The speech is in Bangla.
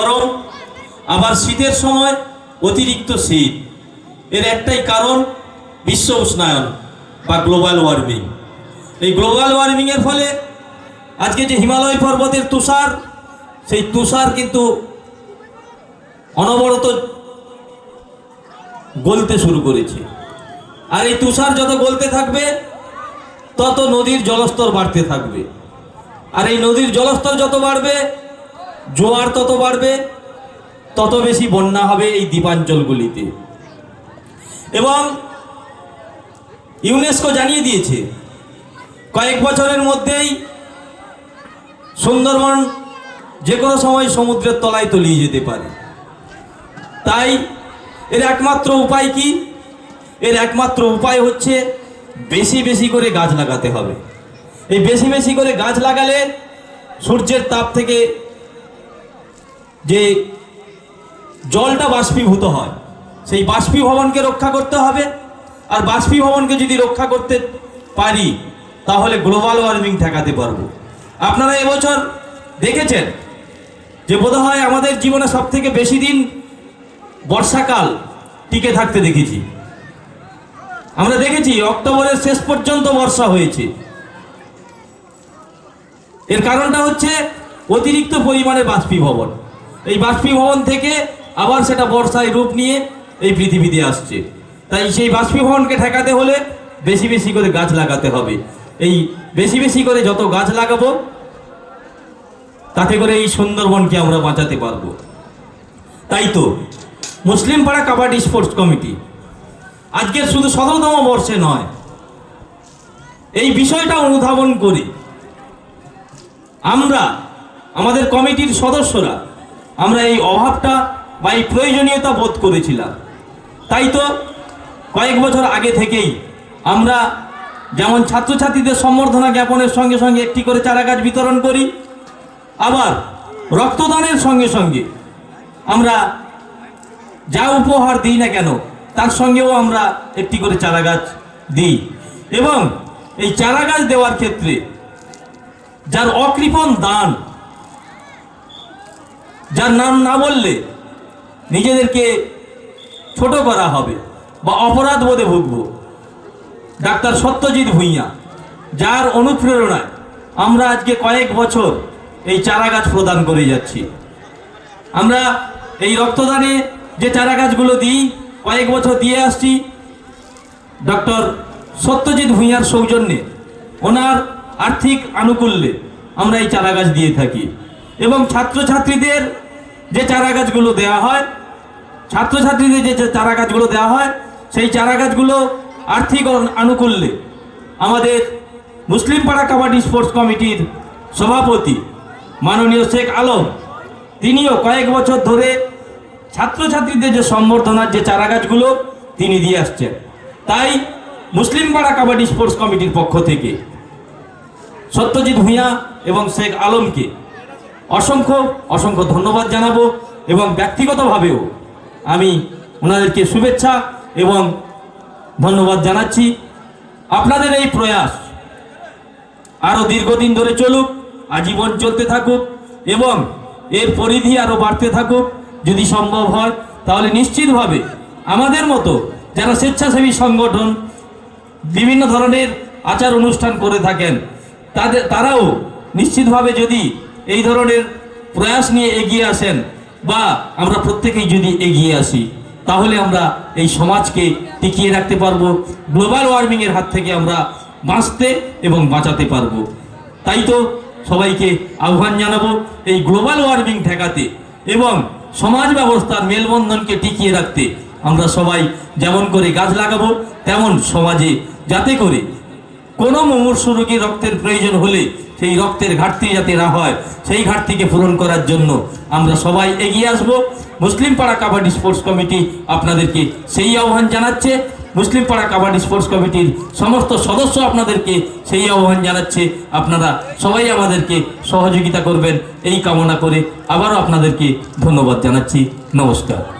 গরম আবার শীতের সময় অতিরিক্ত শীত। এর একটাই কারণ বিশ্ব উষ্ণায়ন বা গ্লোবাল ওয়ার্মিং এই গ্লোবাল ওয়ার্মিংয়ের ফলে আজকে যে হিমালয় পর্বতের তুষার, সেই তুষার কিন্তু অনবরত গলতে শুরু করেছে। আর এই তুষার যত গলতে থাকবে, তত নদীর জলস্তর বাড়তে থাকবে। আর এই নদীর জলস্তর যত বাড়বে জোয়ার তত বাড়বে, তত বেশি বন্যা হবে এই দ্বীপাঞ্চলগুলিতে। এবং ইউনেস্কো জানিয়ে দিয়েছে, কয়েক বছরের মধ্যেই সুন্দরবন যে কোনো সময় সমুদ্রের তলায় তলিয়ে যেতে পারে। তাই এর একমাত্র উপায় কি? এর একমাত্র উপায় হচ্ছে বেশি বেশি করে গাছ লাগাতে হবে। এই বেশি বেশি করে গাছ লাগালে সূর্যের তাপ থেকে যে জলটা বাষ্পীভূত হয়, সেই বাষ্পীভবনকে রক্ষা করতে হবে। আর বাষ্পীভবনকে যদি রক্ষা করতে পারি, তাহলে গ্লোবাল ওয়ার্মিং ঠেকাতে পারব। আপনারা এবছর দেখেছেন যে বোধহয় আমাদের জীবনে সব থেকে বেশি দিন বর্ষাকাল টিকে থাকতে দেখেছি। আমরা দেখেছি, অক্টোবরের শেষ পর্যন্ত বর্ষা হয়েছে। এর কারণটা হচ্ছে অতিরিক্ত পরিমাণে বাষ্পীভবন। এই বাষ্পীভবন থেকে আবার সেটা বর্ষায় রূপ নিয়ে এই পৃথিবীতে আসছে। তাই সেই বাষ্পীভবনকে ঠেকাতে হলে বেশি বেশি করে গাছ লাগাতে হবে। এই বেশি বেশি করে যত গাছ লাগাবো, তাতে করে এই সুন্দরবনকে আমরা বাঁচাতে পারব। তাই তো মুসলিম পাড়া কাবাডি স্পোর্টস কমিটি। আজকের শুধু শততম বর্ষে নয়, এই বিষয়টা অনুধাবন করি। আমরা, আমাদের কমিটির সদস্যরা আমরা এই অভাবটা বা এই প্রয়োজনীয়তা বোধ করেছিলাম। তাই তো কয়েক বছর আগে থেকেই আমরা যেমন ছাত্রছাত্রীদের সম্বর্ধনা জ্ঞাপনের সঙ্গে সঙ্গে একটি করে চারা গাছ বিতরণ করি, আবার রক্তদানের সঙ্গে সঙ্গে আমরা যা উপহার দিই না কেন, তার সঙ্গেও আমরা একটি করে চারা গাছ দিই। এবং এই চারা গাছ দেওয়ার ক্ষেত্রে যার অকৃপণ দান যার নাম না বললে নিজেদেরকে ছোট করা হবে বা অপরাধ বোধে ভুগব। ডাক্তার সত্যজিৎ ভূঁইয়া, যার অনুপ্রেরণায় আমরা আজকে কয়েক বছর এই চারা গাছ প্রদান করে যাচ্ছি। আমরা এই রক্তদানে যে চারা গাছগুলো দিই, কয়েক বছর দিয়ে আসছি, ডক্টর সত্যজিৎ ভূঁইয়ার সৌজন্যে, ওনার আর্থিক আনুকূল্যে আমরা এই চারা গাছ দিয়ে থাকি। এবং ছাত্রছাত্রীদের যে চারা গাছগুলো দেওয়া হয়, ছাত্রছাত্রীদের যে চারা গাছগুলো দেওয়া হয়, সেই চারা গাছগুলো আর্থিক আনুকূল্যে আমাদের মুসলিম পাড়া কাবাডি স্পোর্টস কমিটির সভাপতি মাননীয় শেখ আলম, তিনিও কয়েক বছর ধরে ছাত্রছাত্রীদের যে সম্বর্ধনার যে চারা গাছগুলো তিনি দিয়ে আসছেন। তাই মুসলিম পাড়া কাবাডি স্পোর্টস কমিটির পক্ষ থেকে সত্যজিৎ ভূঁইয়া এবং শেখ আলমকে অসংখ্য অসংখ্য ধন্যবাদ জানাব এবং ব্যক্তিগতভাবেও আমি ওনাদেরকে শুভেচ্ছা এবং ধন্যবাদ জানাচ্ছি। আপনাদের এই প্রয়াস আরও দীর্ঘদিন ধরে চলুক, আজীবন চলতে থাকুক এবং এর পরিধি আরও বাড়তে থাকুক, যদি সম্ভব হয়, তাহলে নিশ্চিতভাবে আমাদের মতো যারা স্বেচ্ছাসেবী সংগঠন, বিভিন্ন ধরনের আচার অনুষ্ঠান করে থাকেন, তাদের, তারাও নিশ্চিতভাবে যদি এই ধরনের প্রয়াস নিয়ে এগিয়ে আসেন বা আমরা প্রত্যেকেই যদি এগিয়ে আসি, তাহলে আমরা এই সমাজকে টিকিয়ে রাখতে পারব, গ্লোবাল ওয়ার্মিংয়ের হাত থেকে আমরা বাঁচতে এবং বাঁচাতে পারব। তাই তো সবাইকে আহ্বান জানাব এই গ্লোবাল ওয়ার্মিং ঠেকাতে এবং সমাজ ব্যবস্থার মেলবন্ধনকে টিকিয়ে রাখতে। আমরা সবাই যেমন করে গাছ লাগাবো, তেমন সমাজে যাতে করে কোনো মুমূর্ষু রোগীর রক্তের প্রয়োজন হলে সেই রক্তের ঘাটতি যাতে না হয়, সেই ঘাটতিকে পূরণ করার জন্য আমরা সবাই এগিয়ে আসব। মুসলিম পাড়া কাবাডি স্পোর্টস কমিটি আপনাদেরকে সেই আহ্বান জানাচ্ছে। মুসলিম পাড়া কাবাডি স্পোর্টস কমিটির সমস্ত সদস্য আপনাদেরকে সেই আহ্বান জানাচ্ছে। আপনারা সবাই আমাদেরকে সহযোগিতা করবেন, এই কামনা করে আবারও আপনাদেরকে ধন্যবাদ জানাচ্ছি। নমস্কার।